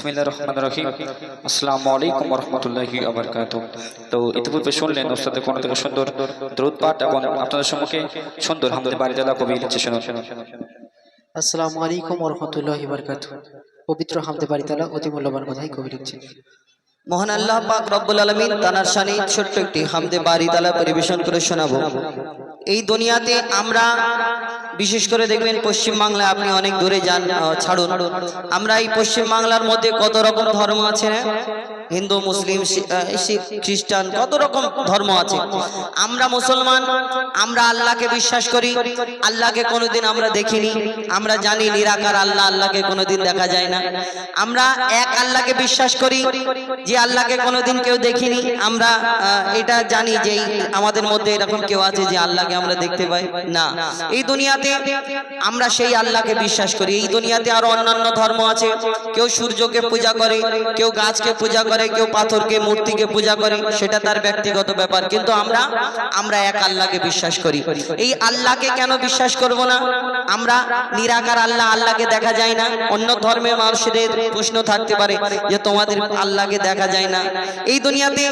বিসমিল্লাহ রহমান রহিম। আসসালামু আলাইকুম রহমতুল্লাহি আবরকাত তো ইতিপূর্বে শুনলেন ওস্তাদের কোনো থেকে সুন্দর দ্রুত পাঠ এবং আপনাদের সম্মুখে সুন্দর হামদে বাড়িদালা কবি লিখছে শুনুন। আসসালামু আলাইকুম রহমতুল্লাহি বারকাত পবিত্র হামদে বাড়িতালা অতি মূল্যবান কথাই কবি লিখছেন। মহান আল্লাহ পাক রব্বুল আলমিন তানার শানে ছোট্ট একটি হামদে বাড়ি তালা পরিবেশন করে শোনাবো। এই দুনিয়াতে আমরা বিশেষ করে দেখবেন পশ্চিম বাংলায় আপনি অনেক দূরে যান ছাড়ুন। আমরা এই পশ্চিম বাংলার মধ্যে কত রকম ধর্ম আছে? হিন্দু, মুসলিম শিখ, খ্রিস্টান, কত রকম ধর্ম আছে। আমরা মুসলমান, আমরা আল্লাহকে বিশ্বাস করি, আল্লাহকে কোনোদিন আমরা দেখিনি, আমরা জানি নিরাকার আল্লাহ আল্লাহকে কোনোদিন দেখা যায় না। আমরা এক আল্লাহকে বিশ্বাস করি, যে আল্লাহকে কোনোদিন কেউ দেখিনি, আমরা এটা জানি যে আমাদের মধ্যে এরকম কেউ আছে যে আল্লাহকে আমরা দেখতে পাই না। এই দুনিয়াতে আমরা সেই আল্লাহকে বিশ্বাস করি। এই দুনিয়াতে আরও অন্যান্য ধর্ম আছে। কেউ সূর্যকে পূজা করে, কেউ গাছকে পূজা করে, কেউ পাথরকে, মূর্তিকে পূজা করে, সেটা তার ব্যক্তিগত ব্যাপার। কিন্তু আমরা আমরা এক আল্লাহকে বিশ্বাস করি। এই আল্লাহকে কেন বিশ্বাস করব না? আমরা নিরাকার আল্লাহ, আল্লাহকে দেখা যায় না। অন্য ধর্মের মানুষদের প্রশ্ন থাকতে পারে যে, তোমাদের আল্লাহকে দেখা যায় না? এই দুনিয়াতে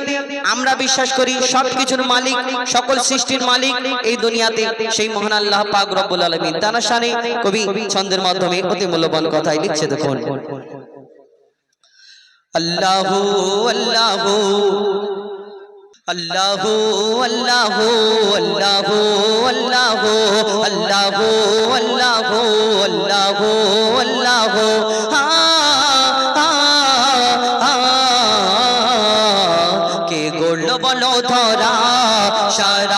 আমরা বিশ্বাস করি সব কিছুর মালিক, সকল সৃষ্টির মালিক, এই দুনিয়াতে সেই মহান আল্লাহ পাক আলামিন তার শানে কবি ছন্দের মাধ্যমে অতি মূল্যবান কথাই লিখছে দেখুন আল্লাহু আল্লাহু আল্লাহু আল্লাহু আল্লাহু আল্লাহু আল্লাহু আল্লাহু আল্লাহু আল্লাহু। কে গোল বলো ধরা সারা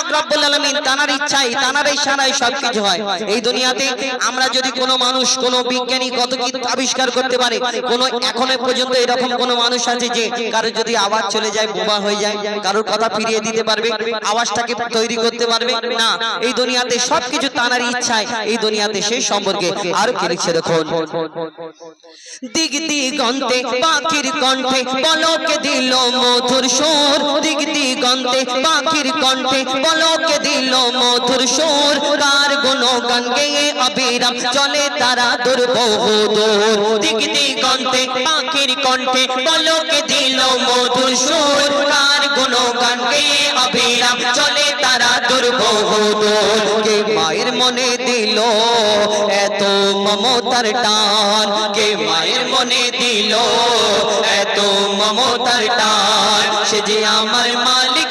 পাক রব্বুল আলামিন তানার ইচ্ছায়, তানার ইশারায় সবকিছু হয়। এই দুনিয়াতে আমরা যদি কোনো মানুষ, কোনো বিজ্ঞানী কত কি আবিষ্কার করতে পারে, কোনো এখনও পর্যন্ত এরকম কোনো মানুষ আছে যে কারোর যদি আওয়াজ চলে যায় বোবা হয়ে যায়, কারোর কথা ফিরিয়ে দিতে পারবে, আওয়াজটাকে তৈরি করতে পারবে? না, এই দুনিয়াতে সবকিছু তানার ইচ্ছায়, এই দুনিয়াতে সেই সম্পর্কে আরও কি লিখছে দেখুন দিগ দিগন্তে, পাখির কণ্ঠে পলকে দিল মধুর সুর। দিগ দিগন্তে, পাখির কণ্ঠে পলকে দিল মধুর সুর কার গুণ গান গেয়ে অবিরাম চলে তারা দুর্বহ দূর। দিগ দিগন্তে পাখির কণ্ঠে পলকে দিল মধুর সুর কার গুণ গান গেয়ে অবিরাম চলে তারা দুর্বহ দূর। কে মায়ের মনে দিল এত মমতার টান? কে মায়ের মনে দিল এত মমতার টান? সে যে আমার মালিক মালিক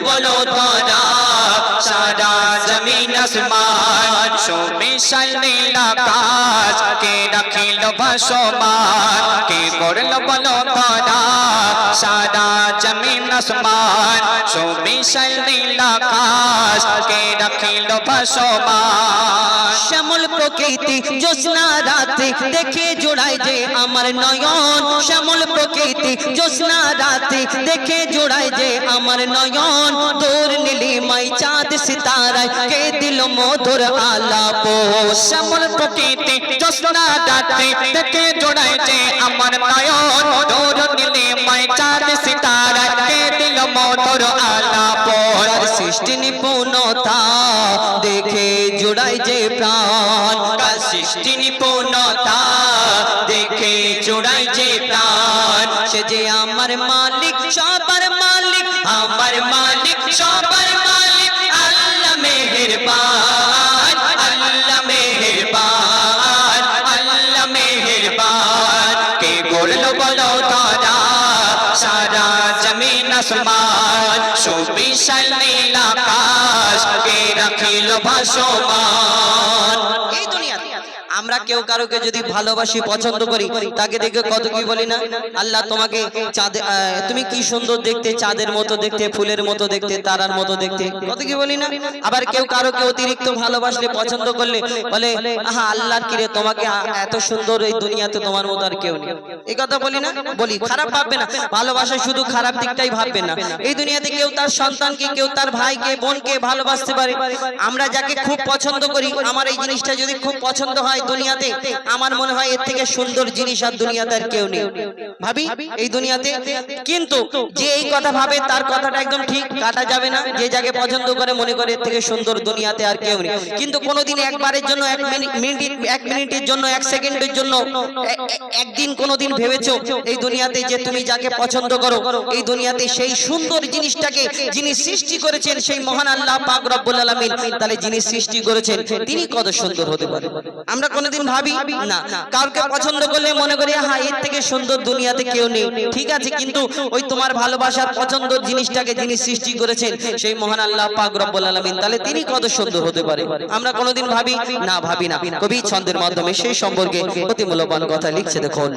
বলো সুবিশাল নীল আকাশ কে রাখিল ভাসমান কে গড়ল বলো ধরা সারা জমিন আসমান সুবিশাল নীল আকাশ কে রাখিল ভাসমান শ্যামল প্রকৃতি জ্যোৎস্না রাতে দেখে জোড়ায় যে আমার নয়ন। শ্যামল প্রকৃতি জ্যোৎস্না রাতে দেখে জোড়ায় যে আমার নয়ন। দূর সিতারায় কে দিল মধুর আলাপ? শ্যামল আমার নয়ন দূর দিলে মাই চাঁদ সিতারা কে দিল মধুর আলাপ? সৃষ্টি নিপুণতা দেখে জোড়াই যে প্রাণ। সৃষ্টি নিপুণতা দেখে জোড়াই যে প্রাণ। সে যে আমার মালিক, সবার মালিক, আমার মালিক, সবার মালিক। মেহেরবান, আল্লাহ মেহেরবান আল্লাহ মেহেরবান। কে গড়ল বলো তারা, সারা জমিন আসমান, সুবিশাল নীল আকাশ, কে রাখিল ভাসমান। আমরা কেউ কারোকে যদি ভালোবাসি, পছন্দ করি, তাকে দেখে কত কি বলি না? আল্লাহ তোমাকে চাঁদে তুমি কি সুন্দর দেখতে, চাঁদের মতো দেখতে, ফুলের মতো দেখতে, তারার মতো দেখতে, কত কি বলি না? আবার কেউ কারোকে অতিরিক্ত ভালোবাসলে, পছন্দ করলে, বলে, আহা, আল্লাহর কিরে, তোমাকে এত সুন্দর এই দুনিয়াতে তোমার মতো আর কেউ নেই। এই কথা বলি না? বলি, খারাপ ভাববে না। ভালোবাসা শুধু খারাপ দিকটাই ভাববে না। এই দুনিয়াতে কেউ তার সন্তানকে, কেউ তার ভাইকে, বোনকে ভালোবাসতে পারে। আমরা যাকে খুব পছন্দ করি, আমার এই জিনিসটা যদি খুব পছন্দ হয় দুনিয়াতে আমার মনে হয় এর থেকে সুন্দর জিনিস আর দুনিয়াতে আর কেউ নেই। ভাবি, এই দুনিয়াতে? কিন্তু যে এই কথা ভাবে, তার কথাটা একদম ঠিক, কাটা যাবে না। যে যাকে পছন্দ করে, মনে করে এর থেকে সুন্দর দুনিয়াতে আর কেউ নেই। কিন্তু কোনোদিন একবারের জন্য, এক মিনিট, এক মিনিটের জন্য, এক সেকেন্ডের জন্য একদিন কোনোদিন ভেবেছো, এই দুনিয়াতে যে তুমি যাকে পছন্দ করো, এই দুনিয়াতে সেই সুন্দর জিনিসটাকে যিনি সৃষ্টি করেছেন, সেই মহান আল্লাহ পাক রব্বুল আলামিন, তাহলে যিনি সৃষ্টি করেছেন, তিনি কত সুন্দর হতে পারে। আমরা কোনোদিন ভাবি না। কাউকে পছন্দ করলে মনে করি হ্যাঁ এর থেকে সুন্দর দুনিয়াতে কেউ নেই। ঠিক আছে, কিন্তু ওই তোমার ভালোবাসার পছন্দ জিনিসটাকে যিনি সৃষ্টি করেছেন, সেই মহান আল্লাহ পাক রব্বুল আলামিন, তাহলে তিনি কত সুন্দর হতে পারে? আমরা কোনোদিন ভাবি না ভাবি না। কবি ছন্দের মাধ্যমে সেই সম্পর্কে অতি মূল্যবান কথা লিখছে, দেখুন।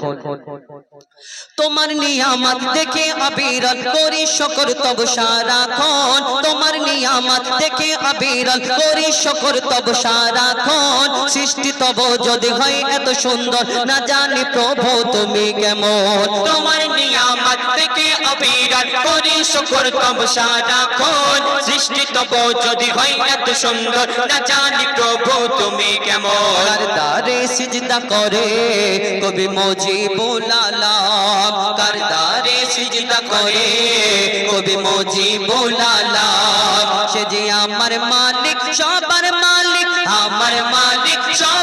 তোমার নিয়ামত দেখে অবিরল করি, শকর তব সারাক্ষণ তোমার নিয়ামত দেখে অবিরল করি, শকর তব সারাক্ষণ সৃষ্টি তব যদি হয় এত সুন্দর, না জানি প্রভু তুমি কেমন। তোমার নিয়ামত থেকে অবিরাট করি শুকর তব সারাক্ষণ সৃষ্টি তব যদি হয় এত সুন্দর, না জানি প্রভু তুমি কেমন। দারে সিজদা করে কবি মজিবুল আলাম। কার দারে সিজদা করে কবি মজিবুল আলাম। সে যে আমার মালিক, সবার মালিক, আমার মালিক সবার